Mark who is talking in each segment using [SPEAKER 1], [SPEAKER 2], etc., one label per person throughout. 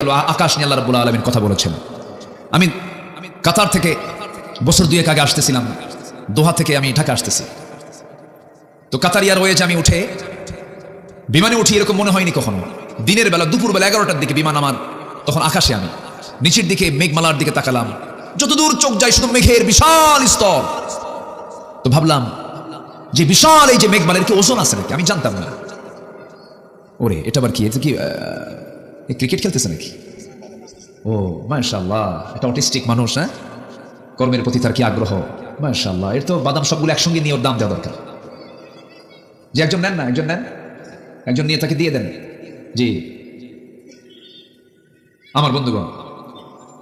[SPEAKER 1] আকাশ নিয়ে আল্লাহ রাব্বুল আলমিন কথা বলেছেন। আমি কাতার থেকে বছর দুয়েক আগে আসতেছিলাম। দোহা থেকে আমি ঢাকা আসতেছি। তো কাতার এয়ারওয়েজে আমি উঠে, বিমানে উঠি এরকম মনে হয়নি কখনো। দিনের বেলা দুপুর বেলা এগারোটার দিকে বিমান আমার, তখন আকাশে আমি। নিচের দিকে মেঘমালার দিকে তাকালাম। যতদূর চোখ যায় শুধু মেঘের বিশাল স্তর। তো ভাবলাম, যে বিশাল এই যে মেঘমালের কি ওজন আছে নাকি? আমি জানতাম না। ওরে, এটা আবার কি? এটা কি ক্রিকেট খেলতেছে নাকি? ও মাশাল্লাহ এটা অটিস্টিক মানুষ হ্যাঁ? কর্মের প্রতি তার কি আগ্রহ? মাশাল্লাহ এর তো বাদাম সবগুলো একসঙ্গে নিয়ে ওর দাম দেওয়া দরকার। যে একজন নেন না, একজন নেন। একজন নিয়ে তাকে দিয়ে দেন। জি। আমার বন্ধুগণ,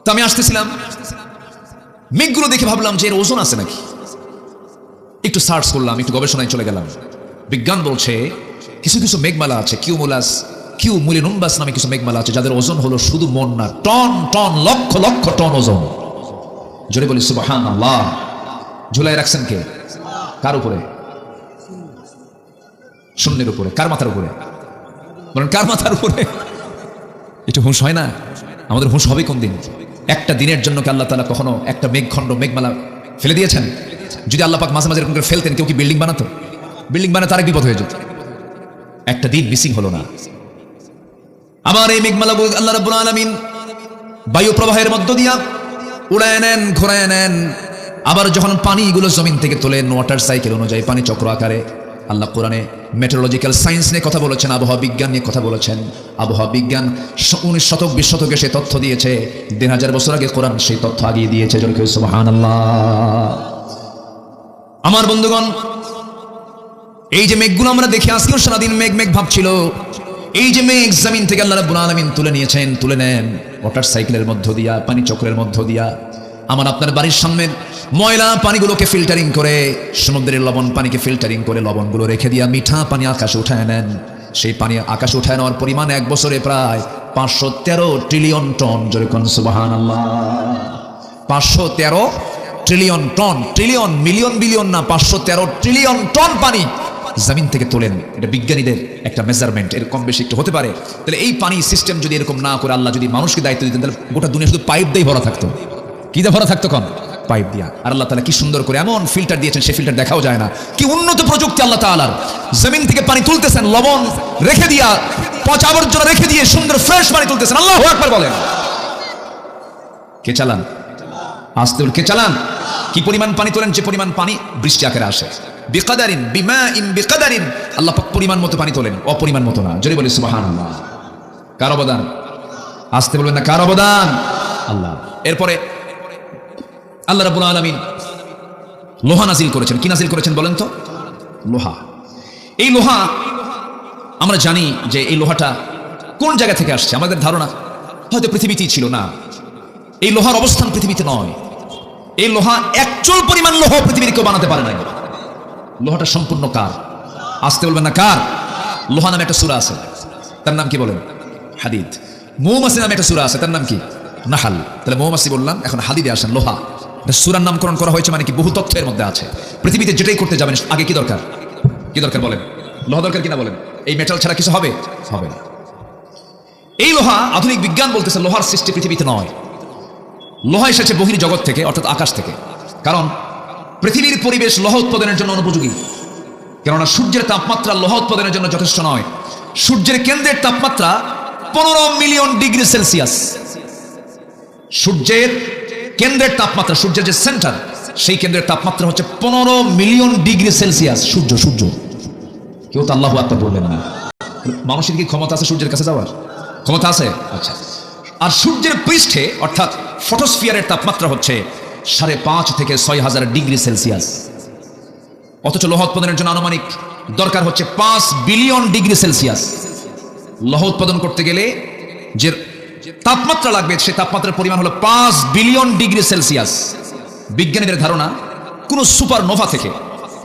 [SPEAKER 1] তো আমি আসতেছিলাম। মেঘগুলো দেখে ভাবলাম যে এর ওজন আছে নাকি? একটু সার্চ করলাম, একটু গবেষণায় চলে গেলাম। বিজ্ঞান বলছে, কিছু কিছু মেঘমালা আছে কিউমুলাস কিউ মুলিনুম্বাস নামে কিছু মেঘমালা আছে, যাদের ওজন হলো শুধু মন না, ton ton, lakh lakh ton ওজন। জোরে বলি সুবাহান আল্লাহ ঝুলাই রাখছেন কে? কার উপরে? শূন্যের উপরে, কার মাথার উপরে? বলেন, কার মাথার উপরে? একটু হুঁশ হয় না? আমাদের হুঁশ হবে কোন দিন? একটা দিনের জন্য কি আল্লাহ তালা কখনো একটা মেঘখণ্ড, মেঘমালা ফেলে দিয়েছেন? যদি আল্লাহ পাক মাঝে মাঝে এরকম করে ফেলতেন, কেউ কি বিল্ডিং বানাতো? বিল্ডিং বানাতে আরেক বিপদ হয়ে যেত। একটা দিন মিসিং হলো না। আমার এই মেঘমালা আল্লাহ রাব্বুল আলামিন বায়ু প্রবাহের মধ্য দিয়া উড়ায় নেন, ঘোরায় নেন। আবার যখন পানিগুলো জমিন থেকে তোলেন ওয়াটার সাইকেল অনুযায়ী পানি চক্র আকারে, আল্লাহ কোরআনে মেট্রোলজিক্যাল সায়েন্স নিয়ে কথা বলেছেন, আবহাওয়া বিজ্ঞান নিয়ে কথা বলেছেন। আবহাওয়া বিজ্ঞান উনিশ শতক, বিশ শতকে সে তথ্য দিয়েছে, দেড় হাজার বছর আগে কোরআন সেই তথ্য আগিয়ে দিয়েছে আমার বন্ধুগণ, এই যে মেঘগুলো আমরা দেখে আজকেও সারাদিন মেঘ মেঘ ভাবছিল এই যে মেঘ জমিন থেকে আল্লাহ রাব্বুল আলামিন তুলে নিয়েছেন, তুলে নেন। ওয়াটার সাইকেলের মধ্য দিয়া, পানি চক্রের মধ্য দিয়া। আমার আপনার বাড়ির সামনে ময়লা পানিগুলোকে ফিল্টারিং করে, সমুদ্রের লবণ পানিকে ফিল্টারিং করে লবণগুলো রেখে দিয়া মিঠা পানি আকাশে উঠায় নেন। সেই পানি আকাশে উঠায় নেওয়ার পরিমাণ এক বছরে প্রায় পাঁচশো তেরো ট্রিলিয়ন টন যেরকম সুবাহান আল্লাহ পাঁচশো তেরো trillion ton trillion million billion না, পাঁচশো তেরো ট্রিলিয়ন টন পানি। জমিন থেকে তোলেন। এটা বিজ্ঞানীদের একটা মেজারমেন্ট এর কম বেশি একটু হতে পারে। তাহলে এই পানি সিস্টেম যদি এরকম না করে আল্লাহ যদি মানুষকে দায়িত্ব দিতেন, তাহলে গোটা দুনিয়া শুধু পাইপ দিয়ে ভরা থাকতো। কি দিয়ে ভরা থাকতো কন পাইপ দিয়া। আর আল্লাহ তালা কি সুন্দর করে এমন ফিল্টার দিয়েছেন, সেই ফিল্টার দেখাও যায় না। কি উন্নত প্রযুক্তি আল্লাহ তালার জমিন থেকে পানি তুলতেছেন, লবণ রেখে দিয়া, পচা আবর্জনা রেখে দিয়ে সুন্দর ফ্রেশ পানি তুলতেছেন। আল্লাহ একবার বলেন। কে চালান? আসতে কে চালান? কি পরিমাণ পানি তোলেন? যে পরিমাণ পানি বৃষ্টি আকারে আসে। বিকাদারিন বিমা ইন বিকাদারিন। আল্লাহ পাক পরিমাণ মতো পানি তোলেন অপরিমাণ মতো না। জোরে বলি সুবহানাল্লাহ। কার অবদান? আসতে বলবেন না কার অবদান? আল্লাহ। এরপরে আল্লাহ রাব্বুল আলামিন লোহা নাজিল করেছেন। কি নাজিল করেছেন বলেন তো? লোহা। এই লোহা আমরা জানি যে এই লোহাটা কোন জায়গা থেকে আসছে? আমাদের ধারণা হয়তো পৃথিবীতেই ছিল না। এই লোহার অবস্থান পৃথিবীতে নয়। এই লোহা একচুল পরিমাণ লোহ পৃথিবীর কেউ বানাতে পারে নাই। লোহাটা সম্পূর্ণ কার? আসতে বলবেন না কার? লোহা নামে একটা সুরা আছে। তার নাম কি বলেন? হাদিদ। মৌমাসি নামে একটা সুরা আছে। তার নাম কি? নাহাল। তাহলে মৌমাসি বললাম, এখন হাদিদে আসেন, লোহা। সুরার নামকরণ করা হয়েছে মানে কি? বহু তথ্যের মধ্যে আছে। পৃথিবীতে যেটাই করতে যাবেন, আগে কি দরকার? কি দরকার বলেন? লোহা দরকার কিনা বলেন? এই মেটাল ছাড়া কিছু হবে? হবে না। এই লোহা আধুনিক বিজ্ঞান বলতেছে, লোহার সৃষ্টি পৃথিবীতে নয়। লোহা এসেছে বহির জগৎ থেকে, অর্থাৎ আকাশ থেকে। কারণ পৃথিবীর পরিবেশ লোহা উৎপাদনের জন্য অনুপযোগী। কেননা সূর্যের তাপমাত্রা লোহা উৎপাদনের জন্য যথেষ্ট নয়। সূর্যের কেন্দ্রের তাপমাত্রা পনেরো মিলিয়ন ডিগ্রি সেলসিয়াস। সূর্যের কেন্দ্রের তাপমাত্রা, সূর্যের যে সেন্টার, সেই কেন্দ্রের তাপমাত্রা হচ্ছে পনেরো মিলিয়ন ডিগ্রি সেলসিয়াস। সূর্য সূর্য। কেউ তো আল্লাহ আত্মা বললেন না। মানুষের কি ক্ষমতা আছে সূর্যের কাছে যাওয়ার? ক্ষমতা আছে? আচ্ছা। আর সূর্যের পৃষ্ঠে, অর্থাৎ ফটোস্ফিয়ারের তাপমাত্রা হচ্ছে সাড়ে পাঁচ থেকে ছয় হাজার ডিগ্রি সেলসিয়াস। অথচ লোহ উৎপাদনের জন্য আনুমানিক দরকার হচ্ছে পাঁচ বিলিয়ন ডিগ্রি সেলসিয়াস। লৌহ উৎপাদন করতে গেলে যে তাপমাত্রা লাগবে, সে তাপমাত্রার পরিমাণ হলো পাঁচ বিলিয়ন ডিগ্রি সেলসিয়াস। বিজ্ঞানীদের ধারণা, কোনো সুপার নোভা থেকে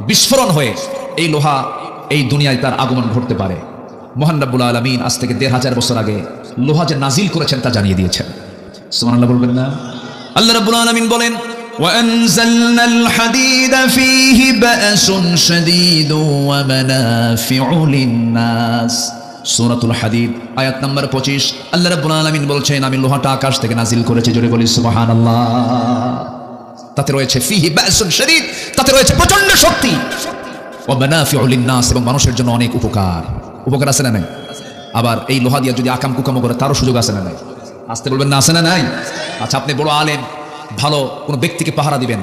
[SPEAKER 1] বিস্ফোরণ হয়ে এই লোহা এই দুনিয়ায় তার আগমন ঘটতে পারে। মোহান রাব্বুল আলমিন আজ থেকে দেড় হাজার বছর আগে লোহা যে নাজিল করেছেন তা জানিয়ে দিয়েছেন। সুবহানাল্লাহ বলবেন না? আল্লাহ রাব্বুল আলমিন বলেন
[SPEAKER 2] وأنزلنا الحديد فيه بأس شديد ومنافع للناس
[SPEAKER 1] সূরাতুল হাদিদ আয়াত নাম্বার পঁচিশ আল্লাহ রাব্বুল আলামিন বলছেন আমি লোহাটা আকাশ থেকে নাজিল করেছি জোরে বলি সুবহানাল্লাহ তাতে রয়েছে ফিহি বাসুন শরীদ তাতে রয়েছে প্রচন্ড শক্তি ও মানাফিউ লিন্নাস এবং মানুষের জন্য অনেক উপকার উপকার আছে না নাই আবার এই লোহা দিয়ে যদি আকাম কুকামো করে তারও সুযোগ আছে না নাই আসতে বলবেন না আছে না নাই আচ্ছা আপনি বড় আলেম ভালো কোনো ব্যক্তিকে পাহারা দিবেন।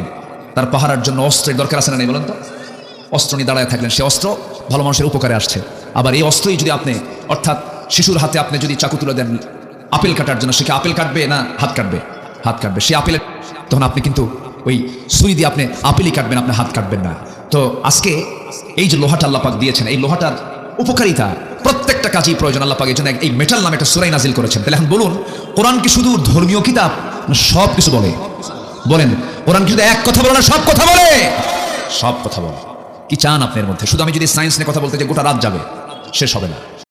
[SPEAKER 1] তার পাহারার জন্য অস্ত্রের দরকার আছে না নাই বলেন তো? অস্ত্র নিয়ে দাঁড়ায় থাকলেন, সে অস্ত্র ভালো মানুষের উপকারে আসছে। আবার এই অস্ত্রই যদি আপনি, অর্থাৎ শিশুর হাতে আপনি যদি চাকু তুলে দেন, আপেল কাটার জন্য, সে কি আপেল কাটবে না হাত কাটবে? হাত কাটবে। সে আপেল তখন আপনি কিন্তু ওই সুই দিয়ে আপনি আপেলই কাটবেন, আপনি হাত কাটবেন না। তো আজকে এই যে লোহাটা আল্লাপাক দিয়েছেন, এই লোহাটার উপকারিতা, প্রত্যেকটা কাজেই প্রয়োজন আল্লাপাক এই জন্য। এই মেটাল নামে একটা সুরাই নাজিল করেছেন। তাহলে এখন বলুন, কোরআন কি শুধু ধর্মীয় কিতাব সব কিছু বলে? বলেন কোরআন কিন্তু এক কথা বলে না সব কথা বলে? সব কথা বলে। কি চান আপনার মধ্যে? শুধু আমি যদি সায়েন্স নিয়ে কথা বলতে যে গোটা রাত যাবে শেষ হবে না।